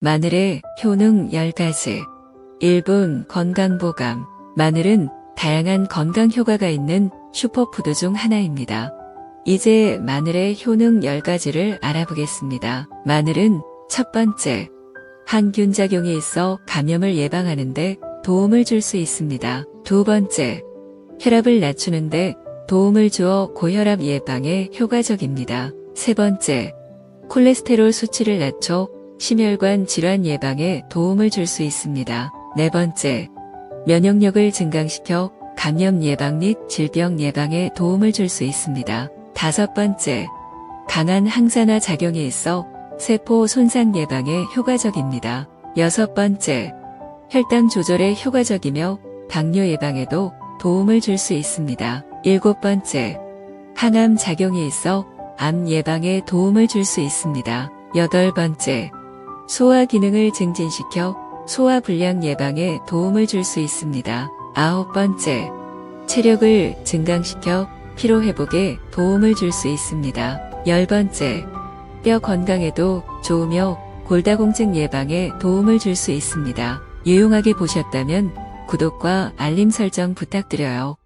마늘의 효능 10가지. 1분 건강보감. 마늘은 다양한 건강 효과가 있는 슈퍼푸드 중 하나입니다. 이제 마늘의 효능 10가지를 알아보겠습니다. 마늘은 첫 번째, 항균 작용이 있어 감염을 예방하는데 도움을 줄 수 있습니다. 두 번째, 혈압을 낮추는데 도움을 주어 고혈압 예방에 효과적입니다. 세 번째, 콜레스테롤 수치를 낮춰 심혈관 질환 예방에 도움을 줄 수 있습니다. 네 번째, 면역력을 증강시켜 감염 예방 및 질병 예방에 도움을 줄 수 있습니다. 다섯 번째, 강한 항산화 작용이 있어 세포 손상 예방에 효과적입니다. 여섯 번째, 혈당 조절에 효과적이며 당뇨 예방에도 도움을 줄 수 있습니다. 일곱 번째, 항암 작용이 있어 암 예방에 도움을 줄 수 있습니다. 여덟 번째, 소화 기능을 증진시켜 소화 불량 예방에 도움을 줄 수 있습니다. 아홉 번째, 체력을 증강시켜 피로 회복에 도움을 줄 수 있습니다. 열 번째, 뼈 건강에도 좋으며 골다공증 예방에 도움을 줄 수 있습니다. 유용하게 보셨다면 구독과 알림 설정 부탁드려요.